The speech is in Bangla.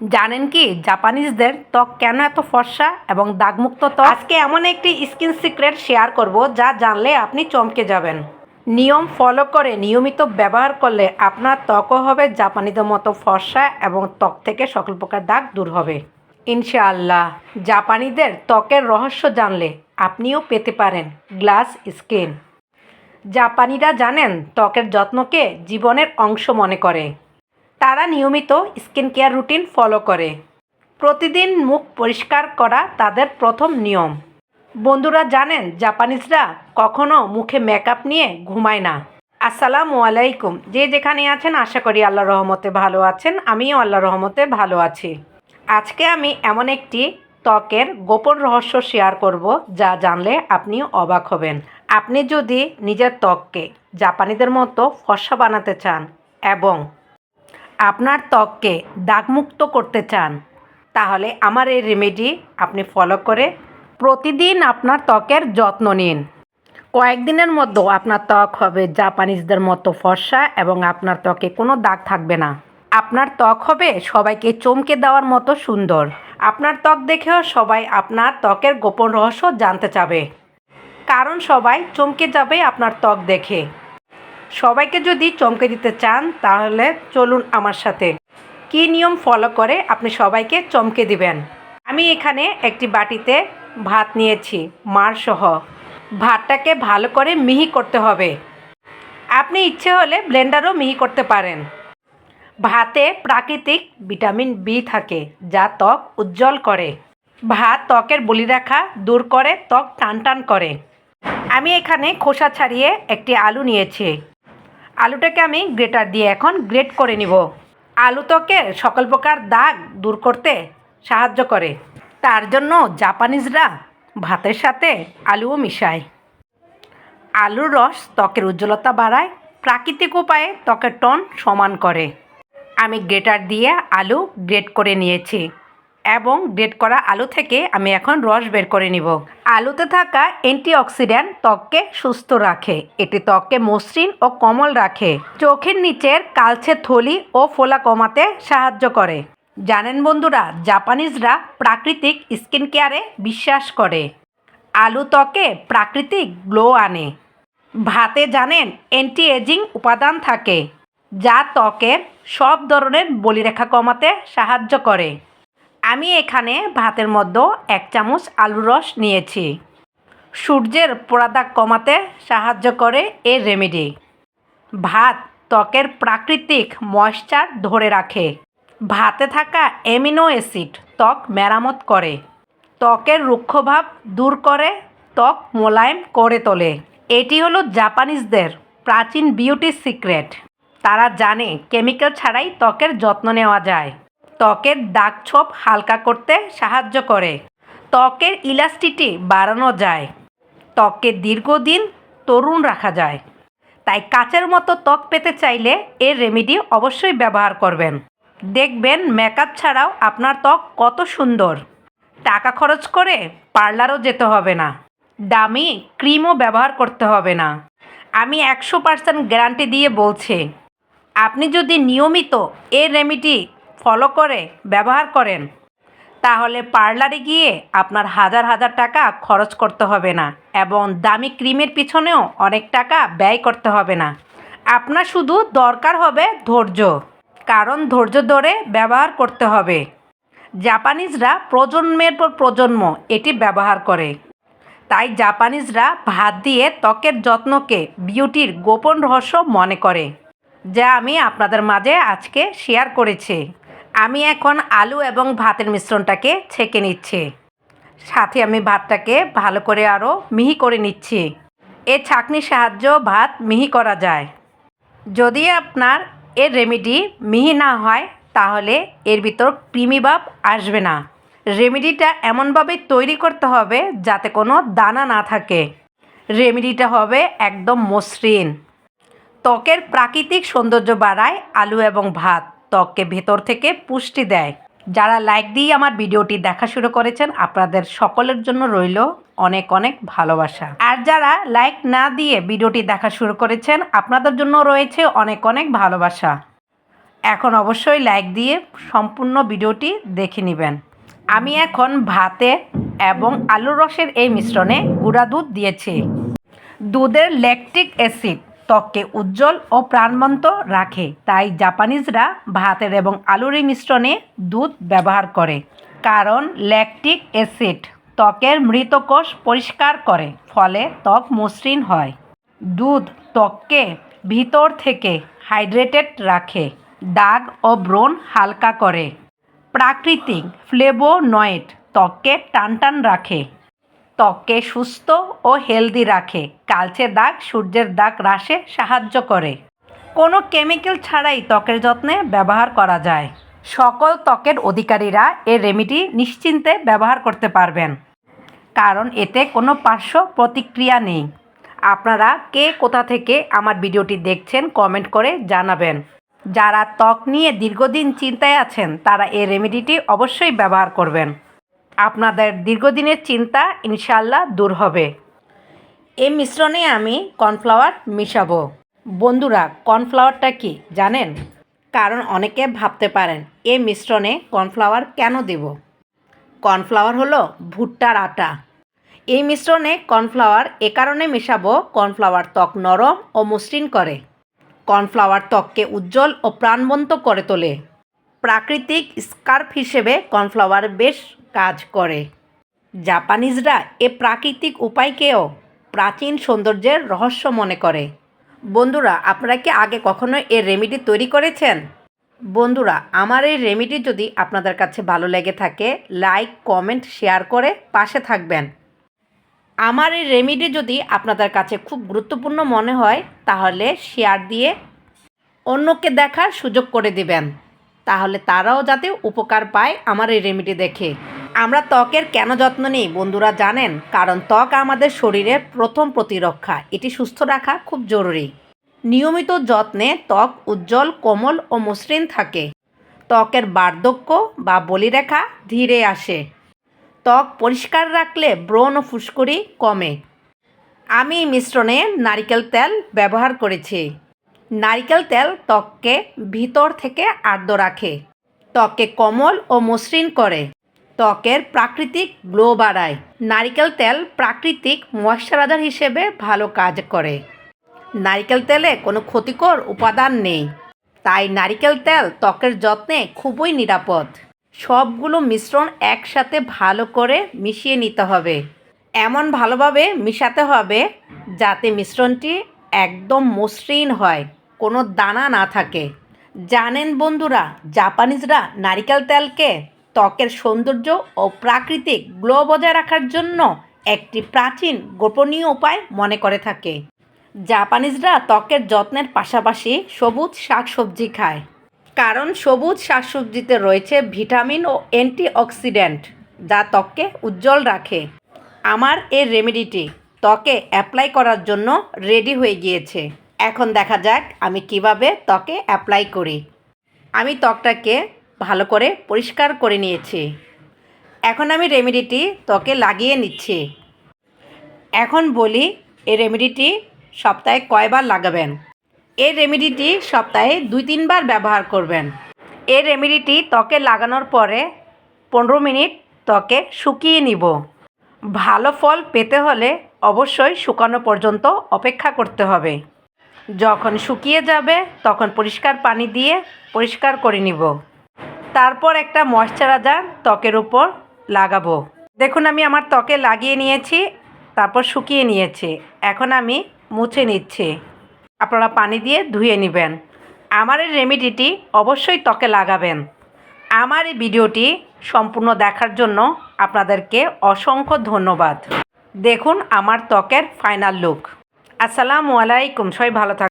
জানেন কি, জাপানিজদের ত্বক কেন এত ফর্সা এবং দাগমুক্ত ত্বক? আজকে এমন একটি স্কিন সিক্রেট শেয়ার করব যা জানলে আপনি চমকে যাবেন। নিয়ম ফলো করে নিয়মিত ব্যবহার করলে আপনার ত্বকও হবে জাপানিদের মতো ফর্সা এবং ত্বক থেকে সকল প্রকার দাগ দূর হবে। ইনশাআল্লাহ। জাপানিদের ত্বকের রহস্য জানলে আপনিও পেতে পারেন গ্লাস স্কিন। জাপানিরা জানেন ত্বকের যত্নকে জীবনের অংশ মনে করে। তারা নিয়মিত স্কিন কেয়ার রুটিন ফলো করে। প্রতিদিন মুখ পরিষ্কার করা তাদের প্রথম নিয়ম। বন্ধুরা জানেন, জাপানিজরা কখনো মুখে মেকআপ নিয়ে ঘুমায় না। আসসালামু আলাইকুম। যে যেখানে আছেন, আশা করি আল্লাহ রহমতে ভালো আছেন। আমিও আল্লাহ রহমতে ভালো আছি। আজকে আমি এমন একটি ত্বকের গোপন রহস্য শেয়ার করব, যা জানলে আপনি অবাক হবেন। আপনি যদি নিজের ত্বককে জাপানিদের মতো ফর্সা বানাতে চান এবং আপনার ত্বককে দাগমুক্ত করতে চান, তাহলে আমার এই রেমেডি আপনি ফলো করে প্রতিদিন আপনার ত্বকের যত্ন নিন। কয়েকদিনের মধ্যে আপনার ত্বক হবে জাপানিজদের মতো ফর্সা এবং আপনার ত্বকে কোনো দাগ থাকবে না। আপনার ত্বক হবে সবাইকে চমকে দেওয়ার মতো সুন্দর। আপনার ত্বক দেখেও সবাই আপনার ত্বকের গোপন রহস্য জানতে চাবে। কারণ সবাই চমকে যাবে আপনার ত্বক দেখে। সবাইকে যদি চমকে দিতে চান, তাহলে চলুন আমার সাথে। কী নিয়ম ফলো করে আপনি সবাইকে চমকে দিবেন? আমি এখানে একটি বাটিতে ভাত নিয়েছি মার সহ ভাতটাকে ভালো করে মিহি করতে হবে। আপনি ইচ্ছে হলে ব্লেন্ডারও মিহি করতে পারেন। ভাতে প্রাকৃতিক ভিটামিন বি থাকে, যা ত্বক উজ্জ্বল করে। ভাত ত্বকের বলি রাখা দূর করে, ত্বক টান টান করে। আমি এখানে খোসা ছাড়িয়ে একটি আলু নিয়েছি। আলুটাকে আমি গ্রেটার দিয়ে এখন গ্রেট করে নিব। আলু ত্বকের সকল প্রকার দাগ দূর করতে সাহায্য করে। তার জন্য জাপানিজরা ভাতের সাথে আলুও মিশায়। আলুর রস ত্বকের উজ্জ্বলতা বাড়ায়, প্রাকৃতিক উপায়ে ত্বকের টন সমান করে। আমি গ্রেটার দিয়ে আলু গ্রেট করে নিয়েছি। এবং গ্রেট করা আলু থেকে আমি এখন রস বের করে নিব। আলুতে থাকা অ্যান্টিঅক্সিডেন্ট ত্বককে সুস্থ রাখে। এটি ত্বককে মসৃণ ও কোমল রাখে। চোখের নিচের কালছে থলি ও ফোলা কমাতে সাহায্য করে। জানেন বন্ধুরা, জাপানিজরা প্রাকৃতিক স্কিন কেয়ারে বিশ্বাস করে। আলু ত্বকে প্রাকৃতিক গ্লো আনে। ভাতে জানেন অ্যান্টি এজিং উপাদান থাকে, যা ত্বকের সব ধরনের বলিরেখা কমাতে সাহায্য করে। আমি এখানে ভাতের মধ্যে এক চামচ আলুর রস নিয়েছি। সূর্যের পোড়াদাগ কমাতে সাহায্য করে এই রেমেডি ভাত ত্বকের প্রাকৃতিক ময়শ্চার ধরে রাখে। ভাতে থাকা অ্যামিনো অ্যাসিড ত্বক মেরামত করে। ত্বকের রুক্ষভাব দূর করে, ত্বক মোলায়েম করে তোলে। এটি হলো জাপানিজদের প্রাচীন বিউটি সিক্রেট তারা জানে কেমিক্যাল ছাড়াই ত্বকের যত্ন নেওয়া যায়। ত্বকের দাগ ছোপ হালকা করতে সাহায্য করে। ত্বকের ইলাস্টিটি বাড়ানো যায়। ত্বককে দীর্ঘদিন তরুণ রাখা যায়। তাই কাচের মতো ত্বক পেতে চাইলে এর রেমেডি অবশ্যই ব্যবহার করবেন। দেখবেন মেকআপ ছাড়াও আপনার ত্বক কত সুন্দর। টাকা খরচ করে পার্লারও যেতে হবে না। দামি ক্রিমও ব্যবহার করতে হবে না। আমি একশো পার্সেন্ট গ্যারান্টি দিয়ে বলছি, আপনি যদি নিয়মিত এই রেমেডি ফলো করে, ব্যবহার করেন। তাহলে পার্লারে গিয়ে আপনার হাজার হাজার টাকা খরচ করতে হবে না এবং দামি ক্রিমের পিছনেও অনেক টাকা ব্যয় করতে হবে না। আপনার শুধু দরকার হবে ধৈর্য, কারণ ধৈর্য ধরে ব্যবহার করতে হবে। জাপানিজরা প্রজন্মের পর প্রজন্ম এটি ব্যবহার করে। তাই জাপানিজরা ভাত দিয়ে ত্বকের যত্নকে বিউটির গোপন রহস্য মনে করে, যা আমি আপনাদের মাঝে আজকে শেয়ার করেছি। আমি এখন আলু এবং ভাতের মিশ্রণটাকে ছেঁকে নিচ্ছি। সাথে আমি ভাতটাকে ভালো করে আরও মিহি করে নিচ্ছি। এ ছাঁকনির সাহায্য ভাত মিহি করা যায়। যদি আপনার এর রেমেডি মিহি না হয়, তাহলে এর ভিতর ক্রিমি ভাব আসবে না। রেমেডিটা এমনভাবে তৈরি করতে হবে যাতে কোনো দানা না থাকে। রেমেডিটা হবে একদম মসৃণ। ত্বকের প্রাকৃতিক সৌন্দর্য বাড়ায় আলু এবং ভাত। ত্বককে ভেতর থেকে পুষ্টি দেয়। যারা লাইক দিয়ে আমার ভিডিওটি দেখা শুরু করেছেন, আপনাদের সকলের জন্য রইল অনেক অনেক ভালোবাসা। আর যারা লাইক না দিয়ে ভিডিওটি দেখা শুরু করেছেন, আপনাদের জন্য রয়েছে অনেক অনেক ভালোবাসা। এখন অবশ্যই লাইক দিয়ে সম্পূর্ণ ভিডিওটি দেখে নেবেন। আমি এখন ভাতে এবং আলুর রসের এই মিশ্রণে গুঁড়া দুধ দিয়েছি। দুধের ল্যাকটিক অ্যাসিড ত্বককে উজ্জ্বল ও প্রাণবন্ত রাখে। তাই জাপানিজরা ভাতের এবং আলুর মিশ্রণে দুধ ব্যবহার করে, কারণ ল্যাকটিক অ্যাসিড ত্বকের মৃত কোষ পরিষ্কার করে, ফলে ত্বক মসৃণ হয়। দুধ ত্বককে ভিতর থেকে হাইড্রেটেড রাখে, দাগ ও ব্রণ হালকা করে। প্রাকৃতিক ফ্লেবোনয়েড ত্বককে টানটান রাখে। ত্বককে সুস্থ ও হেলদি রাখে। কালচে দাগ, সূর্যের দাগ হ্রাসে সাহায্য করে। কোনো কেমিক্যাল ছাড়াই ত্বকের যত্নে ব্যবহার করা যায়। সকল ত্বকের অধিকারীরা এই রেমিডি নিশ্চিন্তে ব্যবহার করতে পারবেন। কারণ এতে কোনো পার্শ্ব প্রতিক্রিয়া নেই। আপনারা কে কোথা থেকে আমার ভিডিওটি দেখছেন কমেন্ট করে জানাবেন। যারা ত্বক নিয়ে দীর্ঘদিন চিন্তায় আছেন, তারা এই রেমেডিটি অবশ্যই ব্যবহার করবেন। আপনাদের দীর্ঘদিনের চিন্তা ইনশাল্লাহ দূর হবে। এই মিশ্রণে আমি কর্নফ্লাওয়ার মিশাবো। বন্ধুরা, কর্নফ্লাওয়ারটা কি জানেন? কারণ অনেকে ভাবতে পারেন, এই মিশ্রণে কর্নফ্লাওয়ার কেন দেব? কর্নফ্লাওয়ার হলো ভুট্টার আটা। এই মিশ্রণে কর্নফ্লাওয়ার এ কারণে মেশাবো, কর্নফ্লাওয়ার ত্বক নরম ও মসৃণ করে। কর্নফ্লাওয়ার ত্বককে উজ্জ্বল ও প্রাণবন্ত করে তোলে। প্রাকৃতিক স্কার্ফ হিসেবে কর্নফ্লাওয়ার বেশ কাজ করে। জাপানিজরা এ প্রাকৃতিক উপায়কেও প্রাচীন সৌন্দর্যের রহস্য মনে করে। বন্ধুরা, আপনারা কি আগে কখনো এর রেমিডি তৈরি করেছেন? বন্ধুরা, আমার এই রেমিডি যদি আপনাদের কাছে ভালো লেগে থাকে, লাইক, কমেন্ট, শেয়ার করে পাশে থাকবেন। আমার এই রেমিডি যদি আপনাদের কাছে খুব গুরুত্বপূর্ণ মনে হয়, তাহলে শেয়ার দিয়ে অন্যকে দেখার সুযোগ করে দিবেন। তাহলে তারাও যাতে উপকার পায় আমার এই রেমেডি দেখে। আমরা ত্বকের কেন যত্ন নিই বন্ধুরা জানেন? কারণ ত্বক আমাদের শরীরের প্রথম প্রতিরক্ষা। এটি সুস্থ রাখা খুব জরুরি। নিয়মিত যত্নে ত্বক উজ্জ্বল, কোমল ও মসৃণ থাকে। ত্বকের বার্ধক্য বা বলিরেখা ধীরে আসে। ত্বক পরিষ্কার রাখলে ব্রণ ও ফুসকুড়ি কমে। আমি মিশ্রণে নারিকেল তেল ব্যবহার করেছি। নারিকেল তেল ত্বককে ভিতর থেকে আর্দ্র রাখে। ত্বককে কোমল ও মসৃণ করে। ত্বকের প্রাকৃতিক গ্লো বাড়ায়। নারিকেল তেল প্রাকৃতিক ময়শ্চারাইজার হিসেবে ভালো কাজ করে। নারিকেল তেলে কোনো ক্ষতিকর উপাদান নেই। তাই নারিকেল তেল ত্বকের যত্নে খুবই নিরাপদ। সবগুলো মিশ্রণ একসাথে ভালো করে মিশিয়ে নিতে হবে। এমন ভালোভাবে মিশাতে হবে যাতে মিশ্রণটি একদম মসৃণ হয়। কোনো দানা না থাকে। জানেন বন্ধুরা, জাপানিজরা নারিকেল তেলকে ত্বকের সৌন্দর্য ও প্রাকৃতিক গ্লো বজায় রাখার জন্য একটি প্রাচীন গোপনীয় উপায় মনে করে থাকে। জাপানিজরা ত্বকের যত্নের পাশাপাশি সবুজ শাকসবজি খায়। কারণ সবুজ শাকসবজিতে রয়েছে ভিটামিন ও অ্যান্টিঅক্সিডেন্ট যা ত্বককে উজ্জ্বল রাখে। আমার এই রেমেডিটি ত্বকে অ্যাপ্লাই করার জন্য রেডি হয়ে গিয়েছে। এখন দেখা যাক আমি কীভাবে ত্বকে অ্যাপ্লাই করি। আমি ত্বকটাকে ভালো করে পরিষ্কার করে নিয়েছি। এখন আমি রেমেডিটি ত্বকে লাগিয়ে নিচ্ছি। এখন বলি এই রেমেডিটি সপ্তাহে কয়বার লাগাবেন? এই রেমেডিটি সপ্তাহে দুই তিনবার ব্যবহার করবেন। এই রেমেডিটি ত্বকে লাগানোর পরে পনেরো মিনিট ত্বকে শুকিয়ে নিব। ভালো ফল পেতে হলে অবশ্যই শুকানো পর্যন্ত অপেক্ষা করতে হবে। যখন শুকিয়ে যাবে, তখন পরিষ্কার পানি দিয়ে পরিষ্কার করে নিব। তারপর একটা ময়শ্চারাইজার ত্বকের উপর লাগাবো। দেখুন, আমি আমার ত্বকে লাগিয়ে নিয়েছি, তারপর শুকিয়ে নিয়েছি। এখন আমি মুছে নিচ্ছি। আপনারা পানি দিয়ে ধুয়ে নেবেন। আমার এই রেমিডিটি অবশ্যই ত্বকে লাগাবেন। আমার এই ভিডিওটি সম্পূর্ণ দেখার জন্য আপনাদেরকে অসংখ্য ধন্যবাদ। দেখুন, আমার ত্বকের ফাইনাল লুক। আসসালামু আলাইকুম সবাই ভালো থাক